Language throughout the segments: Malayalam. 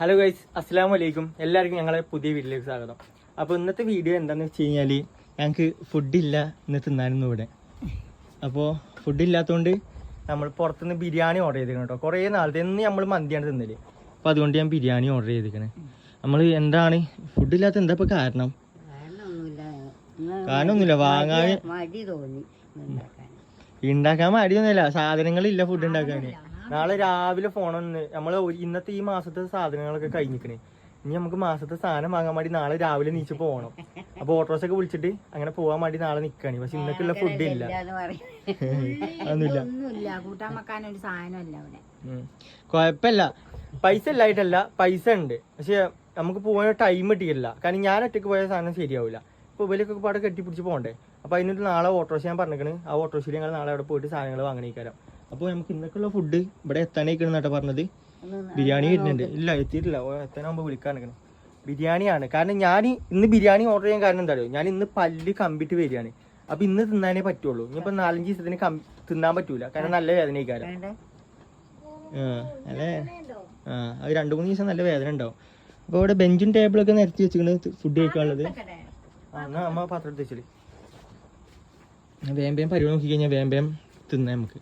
ഹലോ ഗൈസ് അസ്സാം വലൈക്കും എല്ലാവർക്കും ഞങ്ങളെ പുതിയ വീട്ടിലേക്ക് സ്വാഗതം. അപ്പോൾ ഇന്നത്തെ വീഡിയോ എന്താണെന്ന് വെച്ച് കഴിഞ്ഞാൽ ഞങ്ങൾക്ക് ഫുഡില്ല ഇന്ന് തിന്നാനൊന്നും ഇവിടെ. അപ്പോൾ ഫുഡില്ലാത്തതുകൊണ്ട് നമ്മൾ പുറത്തുനിന്ന് ബിരിയാണി ഓർഡർ ചെയ്തിരിക്കണം കേട്ടോ കുറേ നാളത്തെ ഇന്ന് നമ്മൾ മന്തിയാണ് തിന്നൽ. അപ്പോൾ അതുകൊണ്ട് ഞാൻ ബിരിയാണി ഓർഡർ ചെയ്തിരിക്കണേ നമ്മൾ എന്താണ് ഫുഡില്ലാത്ത എന്താ ഇപ്പോൾ കാരണം? കാരണമൊന്നുമില്ല വാങ്ങാൻ ഉണ്ടാക്കാൻ മടിയൊന്നുമില്ല. സാധനങ്ങളില്ല ഫുഡ് ഉണ്ടാക്കാൻ നാളെ രാവിലെ ഫോണൊന്ന് നമ്മൾ ഇന്നത്തെ ഈ മാസത്തെ സാധനങ്ങളൊക്കെ കഴിഞ്ഞിക്കണേ. ഇനി നമുക്ക് മാസത്തെ സാധനം വാങ്ങാൻ വേണ്ടി നാളെ രാവിലെ നീച്ച് പോകണം അപ്പൊ ഓട്ടോസ് ഒക്കെ വിളിച്ചിട്ട് അങ്ങനെ പോവാൻ വേണ്ടി നാളെ നിക്കാണ്. പക്ഷെ ഇന്നൊക്കെയുള്ള ഫുഡ് ഇല്ല. അതൊന്നുമില്ല. ഉം. പൈസ ഇല്ലായിട്ടല്ല. പൈസ ഉണ്ട്. പക്ഷെ നമുക്ക് പോകാൻ ടൈം കിട്ടിയില്ല കാരണം ഞാൻ ഒറ്റയ്ക്ക് പോയ സാധനം ശരിയാവില്ല. ഇപ്പൊ ഇവരൊക്കെ പാടെ കെട്ടിപ്പിടിച്ച് പോകണ്ടേ? അപ്പൊ അതിനൊരു നാളെ ഓട്ടോസ് ഞാൻ പറഞ്ഞിരിക്കണ് ആ ഓട്ടോസിൽ ഞങ്ങൾ നാളെ അവിടെ പോയിട്ട് സാധനങ്ങൾ വാങ്ങണേക്കാരം. അപ്പോൾ നമുക്ക് ഇന്നൊക്കെയുള്ള ഫുഡ് ഇവിടെ എത്താനായിരിക്കണം എന്നാ പറഞ്ഞത്. ബിരിയാണി വരുന്നുണ്ട്. ഇല്ല എത്തിയിട്ടില്ല. എത്താനാകുമ്പോൾ വിളിക്കാൻ നിൽക്കണം ബിരിയാണിയാണ്. കാരണം ഞാൻ ഇന്ന് ബിരിയാണി ഓർഡർ ചെയ്യാൻ കാരണം എന്താ ഞാൻ ഇന്ന് പല്ല് കമ്പിട്ട് വരികയാണ്. അപ്പൊ ഇന്ന് തിന്നാനേ പറ്റുള്ളൂ. ഇനിയിപ്പോ നാലഞ്ച് ദിവസത്തിന് തിന്നാൻ പറ്റൂല. കാരണം നല്ല വേദനയ്ക്കാരം അല്ലേ? ആ അത് രണ്ട് മൂന്ന് ദിവസം നല്ല വേദന ഉണ്ടാവും. അപ്പോൾ ഇവിടെ ബെഞ്ചും ടേബിളൊക്കെ നിരത്തി വെച്ചിരിക്കുന്നത് ഫുഡ് കഴിക്കാനുള്ളത്. ആ അമ്മ പാത്രം എടുത്ത് വെച്ചോളി. വേം വേം പരിപാടി നോക്കി കഴിഞ്ഞാൽ വേം വേം തിന്നാം നമുക്ക്.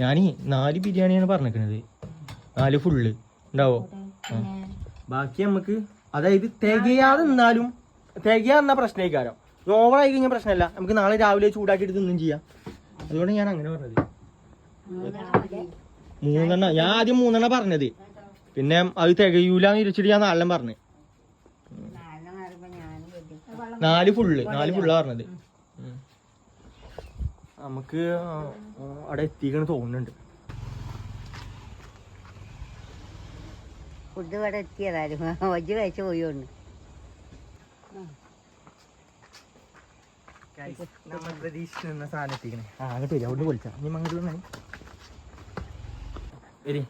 ഞാനീ നാല് ബിരിയാണിയാണ് പറഞ്ഞിരിക്കുന്നത്. നാല് ഫുള്ള് ഉണ്ടാവോ? ബാക്കി നമുക്ക് അതായത് തികയാതെ നിന്നാലും തികയാന്ന ഓവർ ആയി കഴിഞ്ഞാൽ പ്രശ്നമല്ല. നമുക്ക് നാളെ രാവിലെ ചൂടാക്കിയിട്ട് തിന്നും ചെയ്യാം. അതുകൊണ്ട് ഞാൻ അങ്ങനെ പറഞ്ഞത്. മൂന്നെണ്ണ ഞാൻ ആദ്യം മൂന്നെണ്ണ പറഞ്ഞത്. പിന്നെ അത് തികയൂലെന്ന് ഇരിച്ചിട്ട് ഞാൻ നാലെണ്ണം പറഞ്ഞു. നാല് ഫുള്ള് നാല് ഫുള്ളാ പറഞ്ഞത്. നമുക്ക് അവിടെ എത്തിക്കണ് തോന്നുന്നുണ്ട്. ഫുഡ് ഇവിടെ എത്തിയതായിരുന്നു. ഒജ്ജ് കഴിച്ച് പോയോണ്ട് നമ്മൾ പ്രതീക്ഷിക്കുന്ന സാധനം എത്തിക്കണേ. ആ അങ്ങോട്ട് വരും അവിടെ നീ അങ്ങോട്ട് വന്നേ വരി.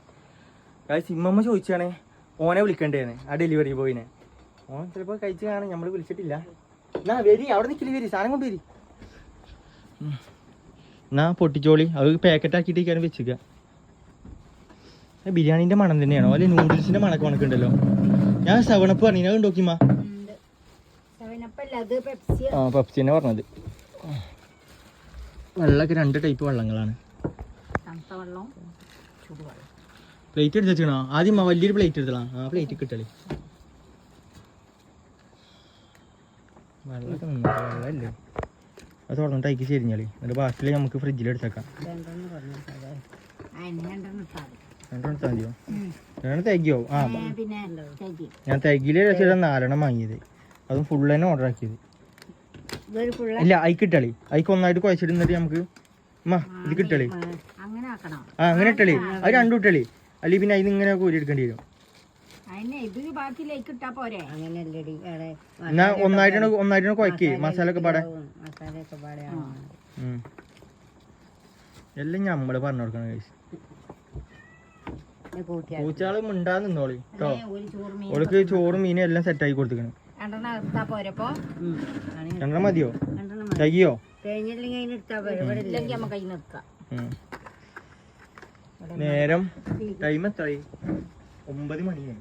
സിമ്മമ്മ ചോദിച്ചാണേ ഓനെ വിളിക്കണ്ടേന്ന്. ആ ഡെലിവറി ബോയിനെ ഓൻ ചിലപ്പോ കഴിച്ച് കാണാൻ നമ്മൾ വിളിച്ചിട്ടില്ല. എന്നാ വരി. അവിടെ നിൽക്കില്ല വരി. സാധനം കൊണ്ട് വരി. എന്നാ പൊട്ടിച്ചോളി. അത് പാക്കറ്റ് ആക്കിയിട്ടേക്കാണ് വെച്ചിക്ക ബിരിയാണിന്റെ മണം തന്നെയാണോ? അല്ലെ നൂഡിൽസിന്റെ മണക്ക് മണക്കുണ്ടല്ലോ. ഞാൻ സെവണപ്പ് പറഞ്ഞു അത് നോക്കിമാ ആ. പപ്സി തന്നെ പറഞ്ഞത്. വെള്ളമൊക്കെ രണ്ട് ടൈപ്പ് വെള്ളങ്ങളാണ്. പ്ലേറ്റ് എടുത്ത് വെച്ചോ ആദ്യം വലിയൊരു പ്ലേറ്റ് എടുത്തളാ. ആ പ്ലേറ്റ് കിട്ടളി വെള്ളമൊക്കെ വെള്ളമല്ലേ? അത് തുറന്നിട്ട് അയക്കി ശരിഞ്ഞാളി എന്നിട്ട് ബാക്കിയിൽ നമുക്ക് ഫ്രിഡ്ജിൽ എടുത്തേക്കാം. രണ്ടെണ്ണം ഇട്ടാൽ മതി. രണ്ടെണ്ണം എടുത്താൽ മതിയോ? രണ്ടെണ്ണം തികയോ ആ ഞാൻ തികയിൽ രസം നാലെണ്ണം വാങ്ങിയത്. അതും ഫുൾ തന്നെ ഓർഡർ ആക്കിയത്. ഇല്ല അയക്ക് കിട്ടളി അയക്ക് ഒന്നായിട്ട് കുഴച്ചിട്ട് എന്നിട്ട് നമുക്ക് മാ ഇത് കിട്ടളി. ആ അങ്ങനെ ഇട്ടളി. അത് രണ്ടു ഇട്ടളി. അല്ലെങ്കിൽ പിന്നെ അതിന് ഇങ്ങനെ കോരി എടുക്കേണ്ടി വരും. ഇത് ഭാഗത്തിലേക്ക് ഇട്ടാ പോരെ? അങ്ങനെയല്ലടി. അവിടെ എന്നാ ഒന്നായിട്ടാണ് ഒന്നായിട്ടാണ് കുഴക്ക്. മസാല ഒക്കെ പാടെ. മസാലയൊക്കെ പാടെ ഉം. എല്ലാം ഞമ്മൾ പറഞ്ഞു കൊടുക്കണം പൂച്ചാൾ മിണ്ടാതെ നിന്നോളി കേട്ടോ ഒരു ചോറ് മീൻ ഓൾക്ക് ചോറും മീനും എല്ലാം സെറ്റ് ആക്കി കൊടുത്തിക്കണം രണ്ടെണ്ണം മതിയോ? ഉം. നേരം ടൈം എത്രയായി ഒമ്പത് മണിയാണ്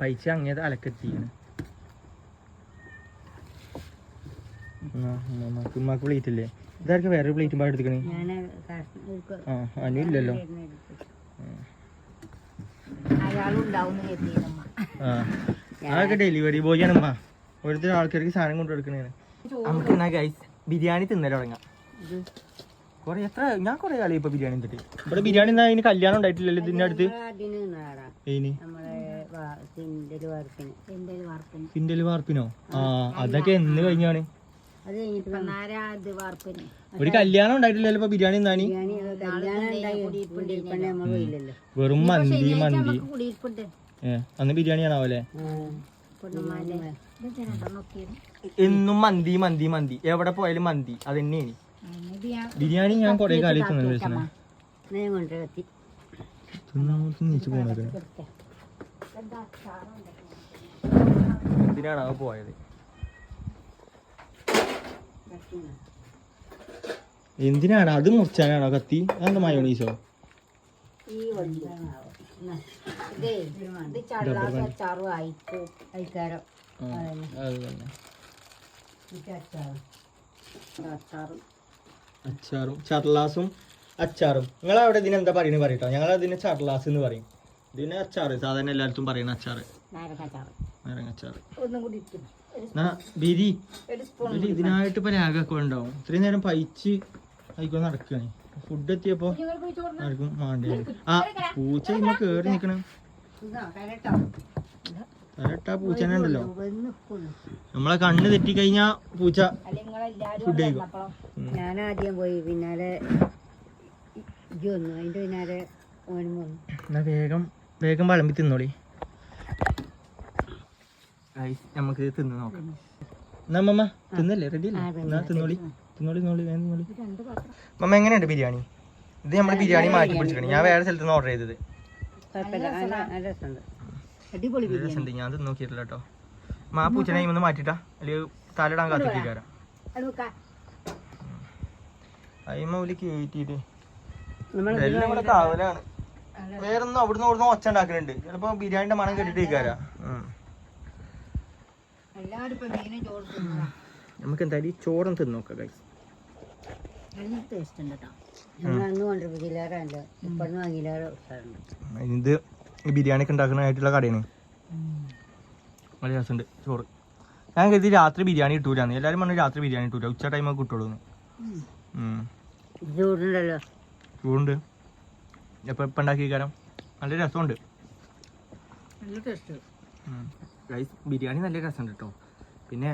പൈസ അങ്ങേത് അലക്കെത്തിയാണ് ഉമ്മാക്ക് പ്ലേറ്റ് ഇല്ലേ? ഇതാർക്ക് വേറെ പ്ലേറ്റും പാടെ എടുക്കണേ ആ അനു ഇല്ലല്ലോ. അയാളുണ്ടാവും കരുതിയമ്മ ആ അതൊക്കെ ഡെലിവറി ബോയ് ആണ് ഉമ്മ. ഓരോരുത്തർ ആൾക്കാർക്ക് സാധനം കൊണ്ടു കൊടുക്കണേ നമുക്ക് എന്നാ ഗൈസ് ബിരിയാണി തിന്നൽ തുടങ്ങാം. കൊറേ എത്ര? ഞാൻ കൊറേ കളി ഇപ്പൊ ബിരിയാണി തട്ടി ഇവിടെ ബിരിയാണി എന്നാ അതിന് കല്യാണം ഉണ്ടായിട്ടില്ലല്ലോ ഇതിന്റെ അടുത്ത്? എന്തേലും വാർപ്പിന്. ആ. അതൊക്കെ എന്ന് കഴിഞ്ഞാണ്. ഒരു കല്യാണം ഉണ്ടായിട്ടില്ലല്ലോ ഇപ്പൊ ബിരിയാണി എന്നാണ് വെറും മന്തി മന്തി. അന്ന് ബിരിയാണി ആണാവല്ലേ എന്നും മന്തി മന്തി മന്തി. എവിടെ പോയാലും മന്തി. അത് തന്നെയാണ്. ഇത് ഞാൻ ബിരിയാണി ഞാൻ കൊറേ കാലം തിന്നു വെച്ചാ ഞാൻ കൊണ്ടുവത്തി തിന്നാമത്ത് നീച്ചു എന്തിനാണ് അവ പോയത്? എന്തിനാണ്? അത് മുറിച്ചാനാണോ കത്തി? അതെന്താ മയോണീസോ? അച്ചാറും അയക്കും അച്ചാറും. അച്ചാറും ചർലാസും അച്ചാറും. നിങ്ങൾ അവിടെ ഇതിന് എന്താ പറയുന്നത് പറയട്ടോ. ഞങ്ങൾ അതിന് ചർലാസ് എന്ന് പറയും. ഇതിന് അച്ചാറ്. സാധാരണ എല്ലായിടത്തും പറയുന്ന അച്ചാറ്. ബിരി. ഇതിനായിട്ട് ഇപ്പൊ രാഗൊക്കെ ഉണ്ടാവും ഇത്രയും നേരം പയിച്ച് ആയിക്കോ നടക്കുകയാണ്. ഫുഡ് എത്തിയപ്പോ ആർക്കും വേണ്ടി? ആ പൂച്ച ഇമ്മ കേറി നിക്കണ. കരട്ടാ പൂച്ചനെ ഉണ്ടല്ലോ. നമ്മളെ കണ്ണ് തെറ്റി കഴിഞ്ഞ പൂച്ച ഫുഡ് കഴിക്കും. ഞാൻ ആദ്യം പോയി പിന്നാലെ അതിന്റെ പിന്നാലെ ഓനും വന്നു. എന്നാ വേഗം വേഗം വിളമ്പി തിന്നോളി. നമുക്ക് ഇത് തിന്ന് നോക്കാം. എന്നാ മമ്മ തിന്നല്ലേ? റെഡി അല്ലേ? എന്നാ തിന്നോളി. തിന്നോളി തിന്നോളി വേഗം തിന്നോളി. രണ്ട് പാത്രം. മമ്മ എങ്ങനെയുണ്ട് ബിരിയാണി? ഇത് നമ്മൾ ബിരിയാണി മാറ്റി പിടിച്ചിട്ടുണ്ട് ഞാൻ വേറെ സ്ഥലത്ത് നിന്ന് ഓർഡർ ചെയ്തത് അടിപൊളി ബിരിയാണി. ഞാൻ നോക്കിയിട്ടില്ല കേട്ടോ. മാ പൂച്ചനെ ഒന്ന് മാറ്റിട്ടാ അല്ലെങ്കിൽ തലയിടാൻ കാത്തിരിക്കാരം അത് വെക്കാം. അയിമ ഒരു കയറ്റിട്ട് നമ്മൾ എല്ലാം ഇവിടെ കാവലാണ്. വേറൊന്നും അവിടുന്ന് അവിടുന്ന് ഒച്ച ഉണ്ടാക്കുന്നുണ്ട് ചിലപ്പോ ബിരിയാണിന്റെ മണം കെട്ടിട്ടിരിക്കാരാ നമുക്ക് എന്തായാലും ഈ ചോറും തിന്ന് നോക്കാം ഗൈസ് ഇത് ഈ ബിരിയാണി ഒക്കെ ഉണ്ടാക്കുന്നതായിട്ടുള്ള കടയാണ്. നല്ല രസമുണ്ട്. ചോറ്. ഞാൻ കരുതി രാത്രി ബിരിയാണി കിട്ടൂലെന്ന്. എല്ലാവരും പറഞ്ഞു രാത്രി ബിരിയാണി കിട്ടൂല. ഉച്ച ടൈമൊക്കെ കിട്ടുള്ളൂ ചൂടുണ്ട്. എപ്പോൾ ഇപ്പം ഉണ്ടാക്കി കാരണം നല്ല രസമുണ്ട്. റൈസ് ബിരിയാണി നല്ല രസമുണ്ട് കേട്ടോ പിന്നെ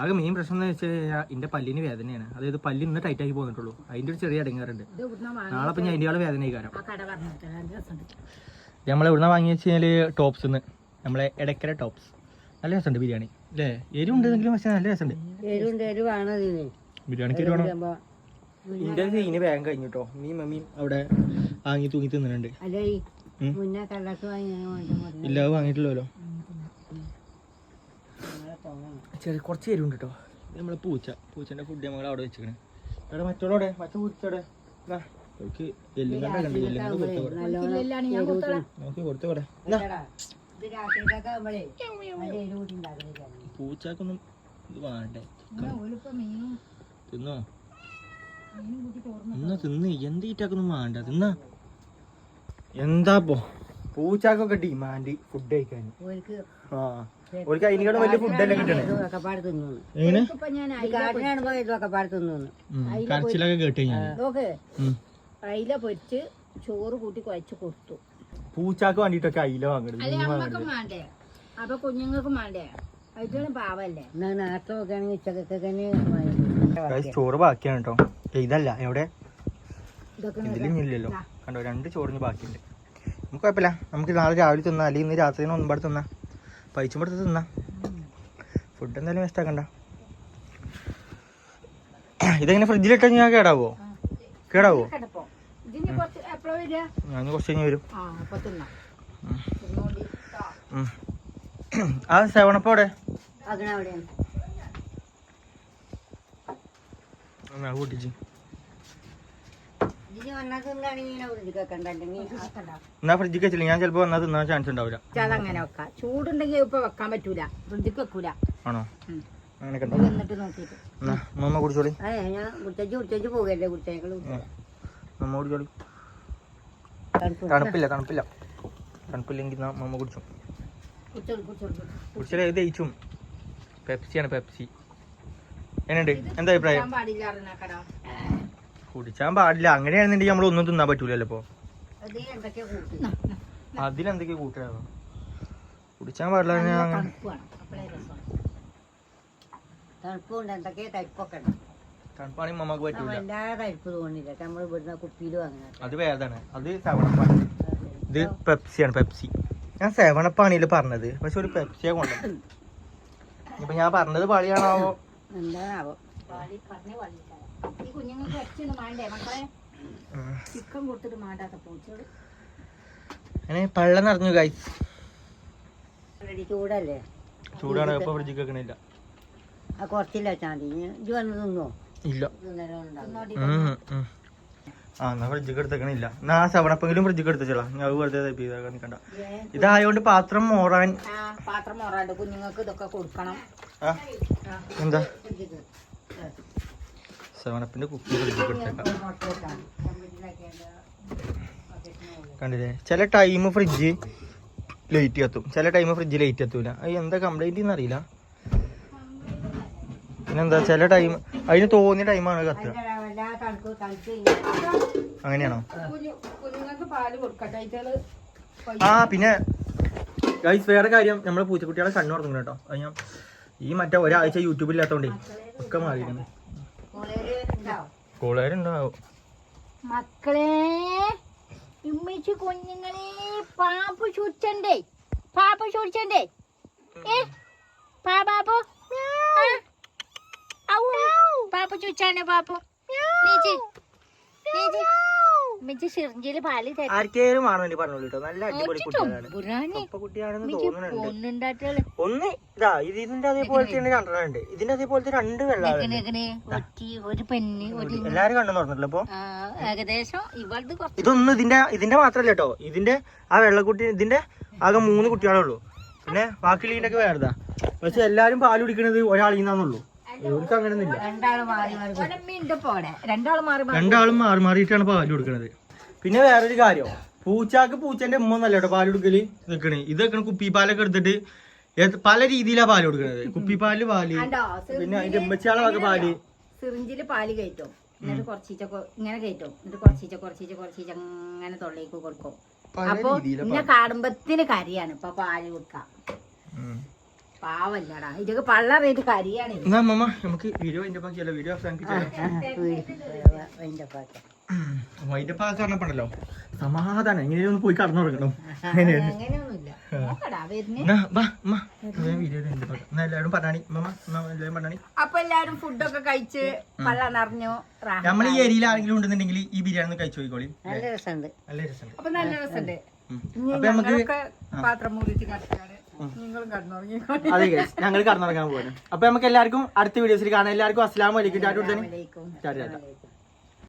ആകെ മെയിൻ പ്രശ്നം എന്ന് വെച്ച് കഴിഞ്ഞാൽ എന്റെ പല്ലിന് വേദനയാണ് അതായത് പല്ല് ഇന്ന് ടൈറ്റ് ആക്കി പോന്നിട്ടുള്ളൂ. അതിന്റെ ഒരു ചെറിയ അടങ്ങാറുണ്ട്. നാളെ അപ്പൊ ഞാൻ അതിന്റെ ആൾ വേദന കാരണം ആ എവിടെ നിന്ന് വാങ്ങിയെന്ന് നമ്മൾ എവിടുന്ന വാങ്ങി വെച്ച് കഴിഞ്ഞാൽ ടോപ്സ് നിന്ന് നമ്മളെ ഇടയ്ക്കര ടോപ്സ് നല്ല രസമുണ്ട് ബിരിയാണി. അല്ലേ എരിവുണ്ടെങ്കിലും പക്ഷേ നല്ല രസമുണ്ട്. എരിവുണ്ട് എരിവാണ് ഇതിന് ബിരിയാണിക്ക് എരിവാണോ ഇതിന്റെ സീന് വേഗം കഴിഞ്ഞു കേട്ടോ നീ മമ്മിയും അവിടെ വാങ്ങി തൂങ്ങി തിന്നുന്നുണ്ട്. ഇല്ല അത് വാങ്ങിയിട്ടില്ലല്ലോ. ചെറിയ കുറച്ച് എരിവുണ്ട് കേട്ടോ ഇത് നമ്മളെ പൂച്ച. പൂച്ചന്റെ ഫുഡ് നമ്മൾ അവിടെ വെച്ചിരിക്കണേ അവിടെ? മറ്റോടെ മറ്റേ പൂച്ചയുടെ പൂച്ചക്കൊന്നും ഇത് വേണ്ടേ. മീനും തിന്നോ? മീനും കൂട്ടി ചോറിന് എന്നാ തിന്ന്. എന്ത് ഈറ്റാക്കൊന്നും വേണ്ട. തിന്നാ. എന്താപ്പോ പൂച്ചാക്കൊക്കെ ഡിമാൻഡ് ഫുഡ് കഴിക്കാൻ. ആ. ഓർക്ക് അതിനേക്കാളും വലിയ ഫുഡല്ലേ കിട്ടണേ? എങ്ങനെ? കരച്ചിലൊക്കെ കേട്ട് കഴിഞ്ഞാൽ നോക്ക്. അയില പൊരിച്ച് ചോറ് കൂട്ടി കുഴച്ച് കൊടുത്തു. പൂച്ചാക്ക് വേണ്ടിട്ടൊക്കെ അയില വാങ്ങണം അല്ലെ അമ്മക്കും വേണ്ടേ? അപ്പൊ കുഞ്ഞുങ്ങൾക്കും വേണ്ടേ? അതിന് പാവല്ലേ? എന്നാ നേരത്തെ നോക്കുകയാണെങ്കിൽ ഉച്ചക്കൊക്കെ ചോറ് ബാക്കിയാണ് കേട്ടോ ഇതല്ല എവിടെ? ഇതൊക്കെ ഇതിലും ഇല്ലല്ലോ കണ്ടോ രണ്ട് ചോറിന് ബാക്കിയുണ്ട്. നമുക്ക് കുഴപ്പമില്ല. നമുക്ക് നാളെ രാവിലെ തിന്നാ. അല്ലെങ്കിൽ ഇന്ന് രാത്രി ഒന്നുപാട് പൈച്ചും പൈച്ചുമ്പടുത്ത് തിന്നാ. ഫുഡ് എന്തായാലും വേസ്റ്റ് ആക്കണ്ട. ഇതെങ്ങനെ ഫ്രിഡ്ജിലിട്ടാ ഞാൻ കേടാവോ? കേടാവോ? കിടപ്പോ. ഇതിന് കുറച്ച് എപ്പോഴാ ഞാൻ കുറച്ച് കഴിഞ്ഞ് വരും. ആ കൂട്ടിച്ച് ആക്കണ്ട. എന്നാ ഫ്രിഡ്ജിൽ വെച്ചില്ല. ഞാൻ ചിലപ്പോ വന്നാൽ തിന്നാൻ ചാൻസ് ഉണ്ടാവില്ല. പക്ഷെ അതങ്ങനെ വെക്കാം. ചൂടുണ്ടെങ്കിൽ ഇപ്പൊ വെക്കാൻ പറ്റൂല. ഫ്രിഡ്ജിൽ വെക്കൂല. ആണോ. അങ്ങനെയൊക്കെ എന്നാ മമ്മ കുടിച്ചോളി. മമ്മ കുടിച്ചോളി. തണുപ്പില്ല തണുപ്പില്ല. തണുപ്പില്ലെങ്കിൽ മമ്മ കുടിച്ചു. കുടിച്ചാൽ ഏത് ആണ് പെപ്സിയാണ് പെപ്സി. എന്നുണ്ട് എന്താ അഭിപ്രായം? കുടിച്ചാൻ പാടില്ല. അങ്ങനെയാണെന്നുണ്ടെങ്കിൽ നമ്മൾ ഒന്നും തിന്നാൻ പറ്റൂലല്ലോ ഇപ്പോ. അതിലെന്തൊക്കെയാ എന്തൊക്കെ കൂട്ടി? അതിലെന്തൊക്കെ കൂട്ടുകയാണ് കുടിച്ചാൻ പാടില്ല തണുപ്പുണ്ട് എന്തൊക്കെ തരിപ്പൊക്കെ ഉണ്ട്. തണുപ്പാണെങ്കിൽ തരിപ്പ് തോന്നില്ല. നമ്മൾ ഇവിടുന്ന് കുപ്പിയിലും അങ്ങനെ അത് വേദന. അത് സെവണപ്പാണ്. ഇത് പെപ്സിയാണ് പെപ്സി. ഞാൻ സെവണപ്പാണില്ല പറഞ്ഞത്. പക്ഷെ ഒരു പെപ്സിയാ കൊണ്ടത്. ഇപ്പൊ ഞാൻ പറഞ്ഞത് പാളിയാണോ എന്താണാവോ? പാടി പറഞ്ഞ പാടില്ല ഈ കുഞ്ഞുങ്ങൾക്ക് ഇറച്ചിയൊന്നും വേണ്ടേ മക്കളെ ചിക്കൻ കൊടുത്തിട്ട് അങ്ങനെ പള്ള നിറഞ്ഞു ഗൈസ് ചൂടല്ലേ? ചൂടാണ്. ഇപ്പൊ ഫ്രിഡ്ജിൽ വെക്കണില്ല. ആ കുറച്ചില്ല വെച്ചാൽ മതി ഇത് വന്ന് തിന്നോ ഇല്ല. ആ എന്നാ ഫ്രിഡ്ജൊക്കെ എടുത്തേക്കണില്ല. എന്നാ ആ സെവണപ്പെങ്കിലും ഫ്രിഡ്ജൊക്കെ എടുത്തോളാം ഞാൻ അത് വെറുതെ തയ്പ്പ് ചെയ്താൽ നിൽക്കണ്ട ഇതായോണ്ട് പാത്രം മോറാൻ ആ പാത്രം മോറാണ്ട് കുഞ്ഞുങ്ങൾക്ക് ഇതൊക്കെ കൊടുക്കണം. എന്താ? സെവനപ്പിന്റെ കുപ്പി ഫ്രിഡ്ജൊക്കെ എടുത്തേക്കാം. കണ്ടില്ലേ? ചില ടൈം ഫ്രിഡ്ജ് ലൈറ്റ് കത്തും ചില ടൈം ഫ്രിഡ്ജ് ലൈറ്റ് കത്തൂല അത് എന്താ കംപ്ലൈന്റ് എന്നറിയില്ല. പിന്നെന്താ ചില ടൈം അതിന് തോന്നിയ ടൈമാണ് കത്തുക. അങ്ങനെയാണോ? ആ പിന്നെ ഗൈസ് വേറെ കാര്യം. നമ്മളെ പൂച്ചക്കുട്ടികളെ കണ്ണു തുറന്നു കേട്ടോ. അത് ഞാൻ ഈ മറ്റേ ഒരാഴ്ച യൂട്യൂബിൽ ഇല്ലാത്തോണ്ടേ ഒക്കെ മാറിയിരുന്നു കോളുകാരുണ്ടാവും മക്കളെ ഉമ്മച്ചി കുഞ്ഞുങ്ങളെ പാപ്പു ചുറ്റണ്ടേ പാപ്പു ചുറ്റണ്ടേ ഏ? പാ പാപ്പു ചോദിച്ചാണ്. പാപ്പു? നീച്ച് പാൽ തരാം. ആർക്കേലും ആണോ വേണ്ടി പറഞ്ഞോളൂ കേട്ടോ. നല്ല അടിപൊളി കുട്ടികളാണ്. കുട്ടിയാണെന്ന് തോന്നുന്നുണ്ട്. ഒന്ന് ഇതാ ഇത് ഇതിന്റെ അതേപോലത്തെ രണ്ടെണ്ണം ഉണ്ട് ഇതിന്റെ അതേപോലത്തെ രണ്ട് എല്ലാരും കണ്ടു തുറന്നിട്ടില്ല ഏകദേശം ഇതൊന്നും ഇതിന്റെ ഇതിന്റെ മാത്രല്ല കേട്ടോ. ഇതിന്റെ ആ വെള്ളക്കുട്ടി ഇതിന്റെ ആകെ മൂന്ന് കുട്ടികളേ ഉള്ളൂ. പിന്നെ ബാക്കി ഒക്കെ വേറെതാ പക്ഷെ എല്ലാരും പാൽ കുടിക്കണത് ഒരാളിൽ നിന്നാന്നുള്ളൂ. ഇവർക്ക് അങ്ങനെയൊന്നുമില്ല രണ്ടാൾ മാറി മാറി ഒരമ്മയുണ്ട് പോടെ. രണ്ടാൾ മാറി മാറി രണ്ടാളും മാറി മാറിയിട്ടാണ് പാൽ കൊടുക്കണത്. പിന്നെ വേറൊരു കാര്യം. പൂച്ചാക്ക് പൂച്ചന്റെ ഉമ്മ നല്ല കേട്ടോ പാൽ കൊടുക്കൽ? നിക്കണ് ഇത് വെക്കണ കുപ്പി പാലൊക്കെ എടുത്തിട്ട് പല രീതിയിലാ പാൽ കൊടുക്കണത്. കുപ്പി പാൽ പാൽ പിന്നെ അതിന്റെ ഉമ്മച്ചാളെ വക പാൽ. സിറിഞ്ചിൽ പാൽ കയറ്റും. എന്നിട്ട് കുറച്ചീച്ച ഇങ്ങനെ കയറ്റും. എന്നിട്ട് കുറച്ചീച്ച കുറച്ചീച്ച കുറച്ചീച്ച അങ്ങനെ തൊള്ളേക്ക് കൊടുക്കും. പല അപ്പൊ പിന്നെ ഇന്നെ കാണുമ്പത്തിന് കരിയാണ് ഇപ്പൊ പാൽ കൊടുക്കാം. പാവല്ലടാ. ഇതൊക്കെ പള്ളറിയിട്ട് കരിയാണ്. എന്നാ അമ്മമ്മ നമുക്ക് വീഡിയോ അതിന്റെ ബാക്കിയല്ല വീഡിയോ അതിന്റെ പാക്ക് സമാധാനം. ഇങ്ങനെ ഒന്ന് പോയി കടന്നുറങ്ങണം എല്ലാവരും പറഞ്ഞാണി. എല്ലാവരും പറഞ്ഞാണി? അപ്പൊ എല്ലാരും ഫുഡൊക്കെ കഴിച്ച് പള്ള നിറഞ്ഞു. നമ്മൾ ഈ ഏരിയയിൽ ആരെങ്കിലും ഉണ്ടെന്നുണ്ടെങ്കിൽ ഈ ബിരിയാണി കഴിച്ചു പോയിക്കോളി. നല്ല രസമുണ്ട്. നല്ല രസമുണ്ട്. അപ്പൊ നല്ല രസമുണ്ട്. അപ്പൊ നമുക്ക് പാത്രം നിങ്ങളും കടന്നുറങ്ങിക്കോ അതെ ഞങ്ങൾ കടന്നുറങ്ങാൻ പോകാനും അപ്പൊ നമുക്ക് എല്ലാവർക്കും അടുത്ത വീഡിയോസിൽ കാണാം. എല്ലാവർക്കും അസ്ലാം വലൈക്കും ടാറ്റു ടാറ്റ